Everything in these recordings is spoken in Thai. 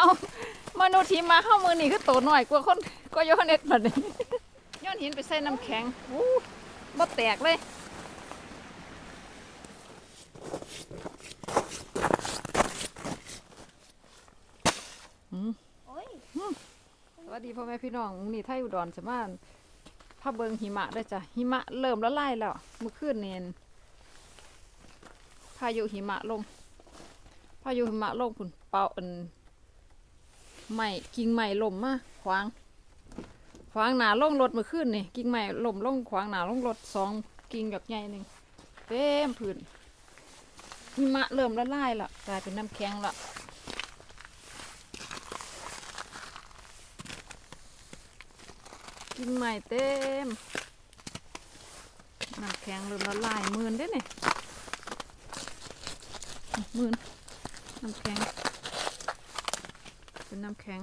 เอามนุษย์ที่มาเข้ามือนี่คือโตหน่อยกว่าคนก็ย้อนเน็ตแบบนี้ย้อนหินไปใส่น้ำแข็งอู้บ่แตกเลยโอ้ยสวัสดีพ่อแม่พี่น้องนี่ไทยอุดรสมานพาเบิงหิมะได้อจ้ะหิมะเริ่มละลายแล้วเมื่อคืนเนนพายุหิมะลงพายุหิมะลงพุ่นเป่าอัน ไม้กิ่งไม้ล่มมาขวาง ขวางหนาล่งรถมื่อคืนนี่กิ่งไม้ล่มล่งขวางหนาล่งรถสองกิ่งหยอกใหญ่หนึ่งเต็มพื้นหิมะเริ่มละลายละกลายเป็นน้ำแข็งละกิ่งไม้เต็มน้ำแข็งเริ่มละลายหมื่นเด้เนี่ยหมื่นน้ำแข็ง เป็นน้ำแข็ง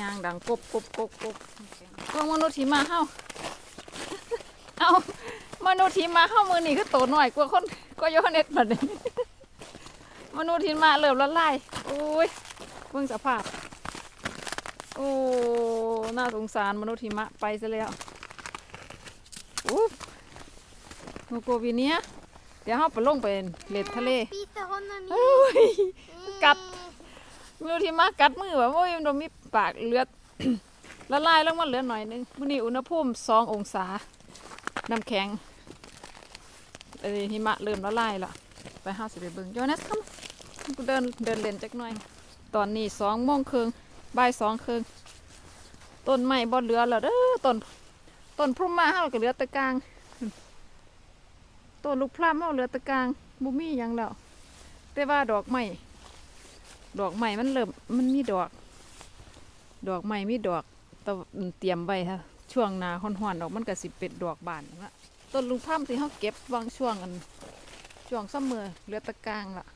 ยางดังกบกบกบกบพวกมนุษย์ที่มาเฮาเอามนุษย์ที่มาเฮามือนี่คือโตหน่อยกว่าคนก็ย้อนเน็ตแบบนี้มนุษย์ที่มาเริ่มละลายโอ้ยเบิ่งสภาพ โอ้ น่าสงสารมนุษย์ทีมาไปซะแล้วอุ๊บโมโกวีเนี้ยเดี๋ยวเฮาไปลงไปเล่นทะเล เอ้ยกัดไม่รู้ที่มากัดมือว่าโอ้ยมันบ่มีปากเลือด ละลายแล้วมันเหลือหน่อยนึงมื้อนี้อุณหภูมิสององศา น้ำแข็งเอ้ยหิมะเริ่มละลายละไปห้าสิไปเบิ่งโยนัสคัมกูเดินเดินเล่นจักหน่อย ตอนนี้สองโมงครึ่งบ่ายสองครึ่งต้นไม้บ่เหลือแล้วเด้อต้นต้นพรุ่มมาเฮาก็เหลือตะกางต้นลูกพร้ามเฮาเหลือตะกางบ่มีหยังแล้ว แต่ว่าดอกไม้ดอกใหม่มันเริ่มมันมีดอก ดอกใหม่มีดอกแตเตรียมไว้ค่ะช่วงหนาฮ้อนๆดอกมันก็สิเป็นดอกบานละต้นลุงพั่มที่เขาเก็บบางช่วงอันช่วงซัมเมอร์เหลือแตะกลางละ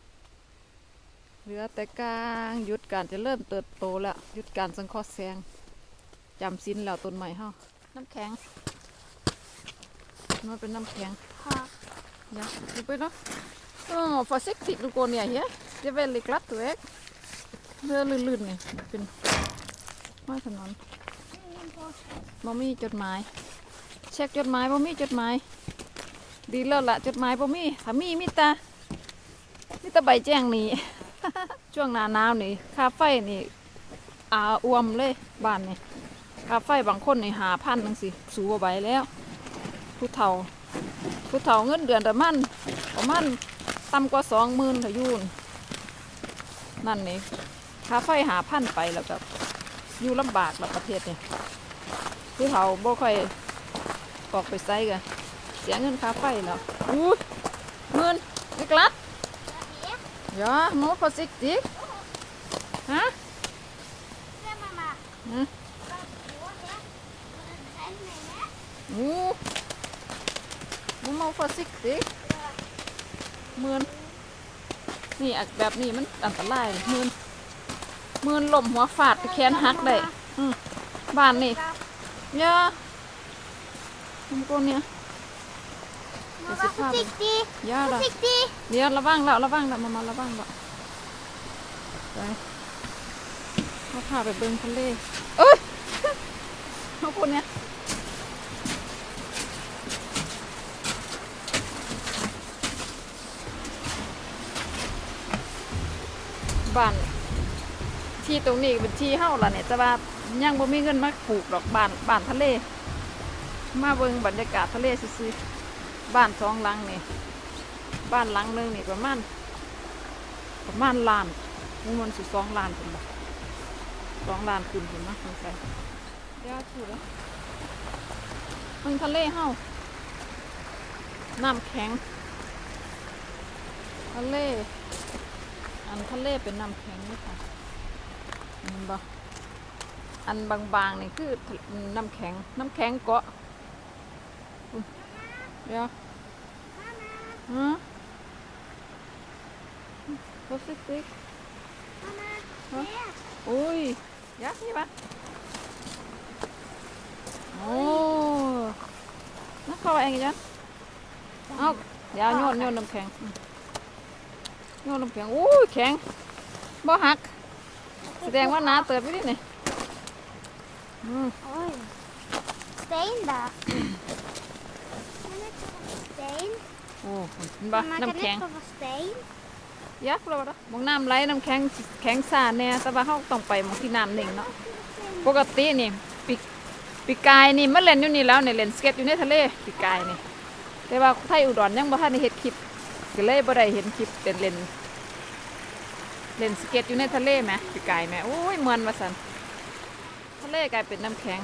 เหลือแต่กลางหยุดการจะเริ่มเติบโตละหยุดการสังเคราะห์แสงจำสินแล้วต้นใหม่เฮาน้ำแข็งมันเป็นน้ำแข็งค่ะ Ja, du börjar. Oh, försiktigt du går ner här. Det är väldigt glatt väg. Det är ลื่นๆนี่เป็นไม้ ถนนบ่มีจดหมายเช็คจดหมายบ่มีจดหมายดีแล้วล่ะจดหมายบ่มีถ้ามีมีแตามีแต่ใบแจ้งนี่ ช่วงหน้าหนาวนี่ค่าไฟนี่อาอวมเลยบ้านนี่ค่าไฟบางคนนี่หาพันจังสิสูงกว่าใบแล้ว ผู้เฒ่า ผู้เฒ่าเงินเดือนประมาณประมาณ ต่ำกว่าสองหมื่นทยูนนั่นนี่ค่าไฟหาพันไปแล้วแบบอยู่ลำบากละประเทศเนี่ยผู้เฒ่าบ่ค่อยออกไปไสกันเสียเงินค่าไฟแล้วอู้ยเงินไอ้กลัดอย่าโมพอสิกติกฮะเรียกมามาอืมใช้ไหนนะอู้มึงโมพอสิกติก หมื่นนี่แบบนี้มันอันตรายหมื่นหมื่นลมหัวฟาดแขนหักได้อืมบ้านนี่อย่าทำก้นเนี่ยมาว่าฟุติกดีอย่าฟุละเดี๋ยวระวังแล้วระวังแล้วมามาระวังแล้วไปเขาพาไปเบิ่งทะเลเอ้ยเขาคนเนี้ย บ้านที่ตรงนี้เป็นที่เฮาล่ะเนี่ยแต่ว่ายังบ่มีเงินมาปลูกดอกบ้านบ้านทะเล มาเบิ่งบรรยากาศทะเลซื่อๆบ้านสองหลังนี่บ้านหลังหนึงนี่ประมาณประมาณล้านมันสิสองล้านเป็นบ่สองล้านขึ้นเป็นมั้งสงสัยเดี๋ยวถูกแล้วมึงทะเลเฮาน้ำแข็งทะเล อันทะเลเป็นน้ำแข็งนี่ค่ะเห็นบ่อันบางๆนี่คือน้ำแข็ง น้ำแข็งเกาะเดี๋ยวฮะรถติ๊กติ๊กอุ้ยยักษ์นี่ปะโอ้นักเข้าไปเองจ้ะเอาเดี๋ยวโยนโยนน้ำแข็ง โน่นน้ำแข็งอู้ยแข็งบ่หัก แสดงว่าหนาเติบไปดิเนี่ยอืม Oj. Stein då? Kan det inte vara stein? โอ้เห็นบ่ Man น้ำ kan แข็ง inte vara stein. ยักษ์เราละมองน้ำไหลน้ำแข็งแข็งซ่าแน่แต่ว่าเขาต้องไปมองที่น้ำหนึ่งเนาะปกตินี่ปีปีกายนี่มันเล่นอยู่นี่แล้วเนี่ยเล่นสเก็ตอยู่ในทะเลปีกายนี่แต่ว่าไทยอุดรยังบ่ทันได้เฮ็ดคลิป ก็เลยบ่ได้เห็นคลิปเป็นเล่นเล่นสเก็ตอยู่ในทะเลไหมปีกายไหมโอ้ยมวนว่าซั่นทะเลกลายเป็นน้ำแข็ง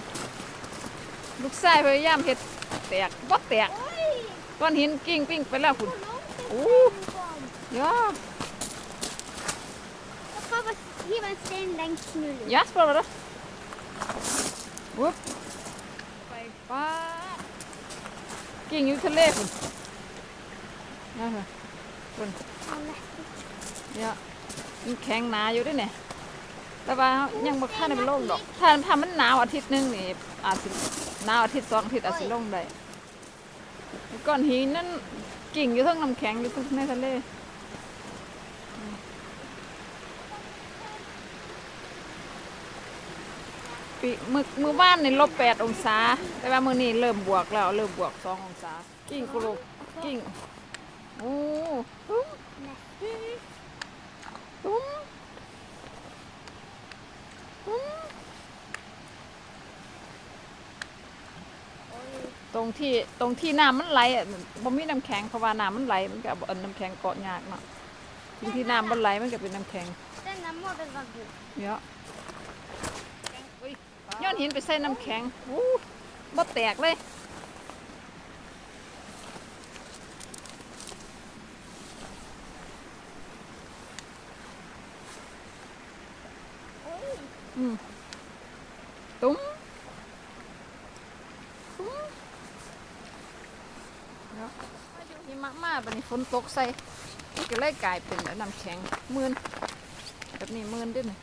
ลูกชายพยายามเฮ็ดแตกบ่แตก Oj! ก้อนหินกิ้งปิ้งไปแล้วคุณ Hur långt är Oh. steinen kom? ย่า Jag får bara hiva en sten längst nu. ยัสปลาละวุบไปป้ คุณนะฮะคุณ Ja, läskigt. เนี่ยมันแข็งหนาอยู่ด้วยเนี่ย แต่ว่ายังบ่ทันได้ไปลงดอก ถ้าถ้ามันหนาวอาทิตย์หนึงนี่อาจสิหนาวอาทิตย์สองอาทิตย์อาจสิลงได้ก้อนหินนั่นกิ่งอยู่เทั้งน้ำแข็งอยู่เทั้งในทะเลปีมือมือบ้านนี่ลบแปดองศา แต่ว่ามือนี้เริ่มบวกแล้ว เริ่มบวกสององศา กิ้งกุลกกิ้ง โอ้ตุ้มตุ้มตุ้มตรงที่ตรงที่น้ำมันไหลอะบ่มีน้ำแข็งเพราะว่าน้ำมันไหลมันก็เอาน้ำแข็งเกาะยากเนาะตรงที่น้ำมันไหลมันก็เป็นน้ำแข็ง Denna måste vara god. เยอะย้อนหินไปใส่น้ำแข็งอู้บ่แตกเลย ตุ้มตุ้มเนาะหิมะมาบัดนี้ฝนตกใส่มันก็เลยกลายเป็นน้ำแข็งมืนแบบนี้มืนด้วยนี่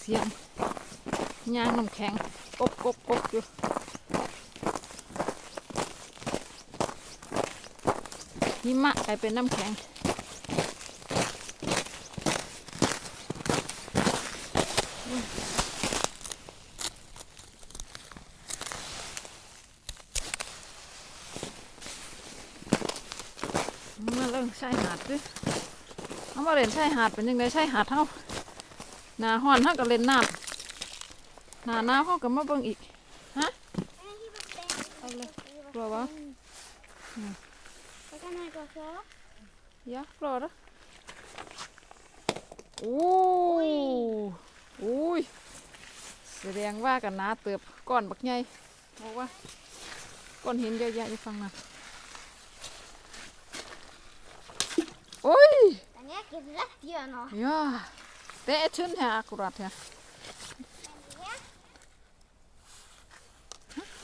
เสียงย่างน้ำแข็ง กบกบกบอยู่หิมะกลายเป็นน้ำแข็งมาเล่นชายหาดด้วยเอามาเล่นชายหาดเป็นยังไงชายหาดเท่าหนาห้อนเท่ากับเล่นน้ำ หนาหนาวเขากับมาเบิ่งอีก Jag kan hiva sten. Eller, Jag kan hiva prova. sten. Mm. Jag kan här gå så. ยะรอดะโอ้โอ้ยแสดงว่ากันหนาเติบก้อนบักใหญ่บอกว่าก้อนหินเยอะแยะอยู่ฝั่งนั้นโอ้ย Den gick rätt igenom. Ja, det är tunt här akkurat här.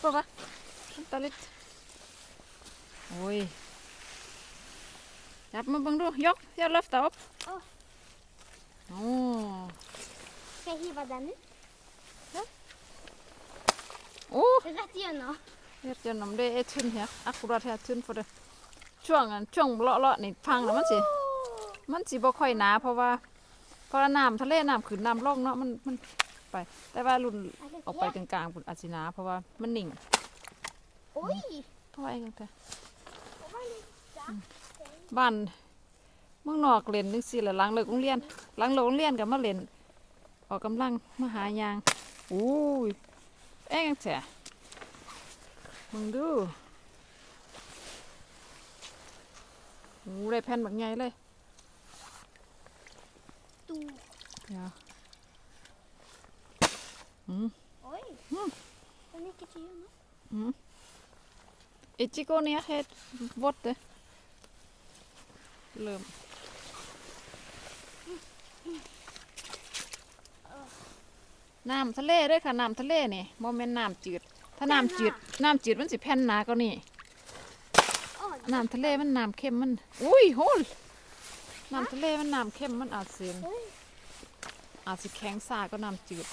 Prova. Vänta lite. Oj. Japp, men bang du. Ja, jag lyfter upp. Åh. Åh. Ska jag hiva den nu? Åh, Rätt igenom. vet jag om det är tunt här. Akkurat här tunt för det. ช่วงนั้นช่วงเลาะเลาะๆนี่พังแล้วมันสิ มันสิบ่ค่อยหนาเพราะว่าเพราะว่าน้ำทะเลน้ำขึ้นน้ำลงเนาะมันมัน ไป แต่ว่ารุ่นออกไปกลางๆปุ่นอาจสิหนาเพราะว่ามันนิ่ง Oj! เพราะว่าไอ้กันแต่ Det var lite. บ้านเมืองนอกเล่นจังซี่แหละหลังเลิกโรงเรียนหลังเลิกโรงเรียนก็มาเล่นออกกำลังมาหายางอู้ยเอ้งแท้มึงดูอู้ได้แผ่นบักใหญ่เลย Stor. เดี๋ยว อืม Oj! Mm. Den gick inte igenom. Ikke gå ned helt borte. Løm. Mm. น้ำทะเลเด้วยค่ะน้ำทะเลนี่โมเมนน้ำจืด ถ้าน้ำจืดน้ำจืดมันสิแผ่นหนาก็นี่ Oj! น้ำทะเลมันน้ำเค็มมัน อุ้ยโหลน้ำทะเลมันน้ำเค็มมันอาจเสียน Oj! อาจสิแข็งซาก็น้ำจืด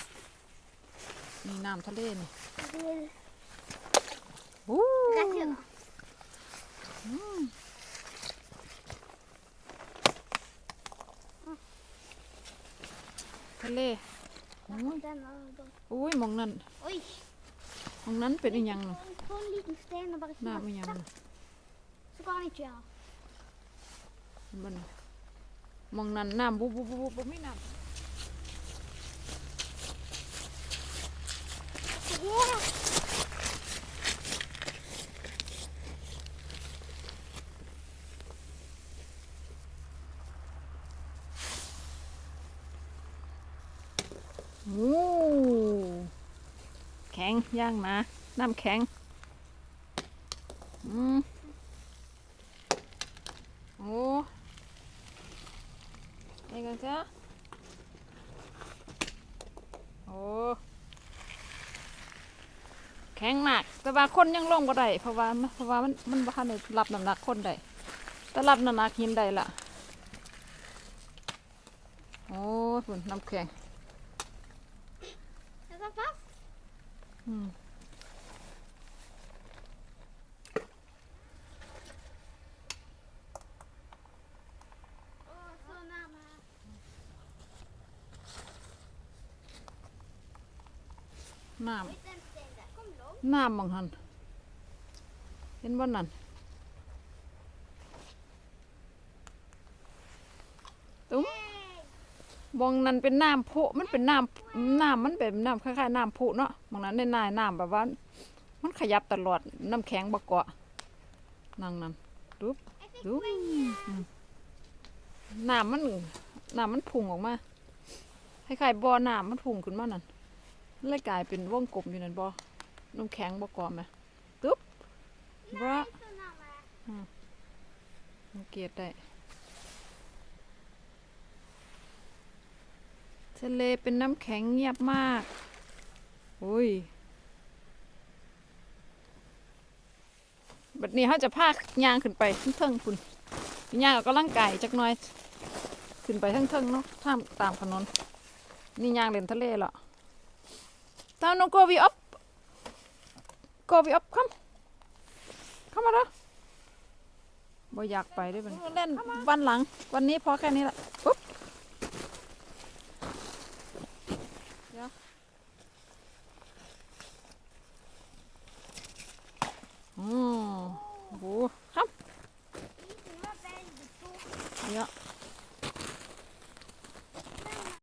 นี่น้ำทะเลนี่ Vill อู้ rätt ut. ทะเลอุ้ย Den har gått. อุ้ยหมองนั้น Oj! หมองนั้นเป็นอีหยังน่ะ Ta en liten sten och bara น้ำอีหยัง smälta. น่ะ Så ska han inte göra. มันหมองนั้นน้ำบุบบุบบุบบุบบ่มีน้ Yeah! โอ้แข็งย่างนะน้ำแข็ง อืมโอ้ไอ้กันจ้ะโอ้แข็งมาก แต่ว่าคนยังลงบ่ได้เพราะว่าเพราะว่ามันมันบ่ทันได้รับน้ำหนักคนได้แต่รับน้ำหนักหินได้ละโอ้ฝุ่นน้ำแข็ง น้ Oj, den sten där kom långt. ำน้ำบางหันเห็นบ่นั่นตุ้ม Hey! บองนั้นเป็นน้ำพุมันเป็นน้ำน้ำมันเป็นน้ำคล้ายๆน้ำพุเนาะบางนั้นในนายน้ำแบบว่า มันขยับตลอดน้ำแข็งบกเกาะนั่งนั่นดู Jag fick Jo. poängen. น้ำมันน้ำมันพุ่งออกมาคล้ายๆบ่อน้ำมันพุ่งขึ้นมานั่นมันเลยกลายเป็นวงกลมอยู่นั่นบ่น้ำแข็งบกเกาะไหมตึ๊บ Bra. Nej, så närmare. สังเกตได้ ทะเลเป็นน้ำแข็งเงียบมากอุ้ยบัดนี้เขาจะพากยางขึ้นไปเทิงๆคุณย่างออกกำลังกายจักหน่อย ขึ้นไปเทิงๆเนาะท่ามตามถนนนี่ยางเล่นทะเลเหรอตามน้องโกวีอัพโกวีอัพคัมเข้ามาแล้วบ่อยากไปด้วยมันเล่นวันหลัง วันนี้พอแค่นี้ละปุ๊บ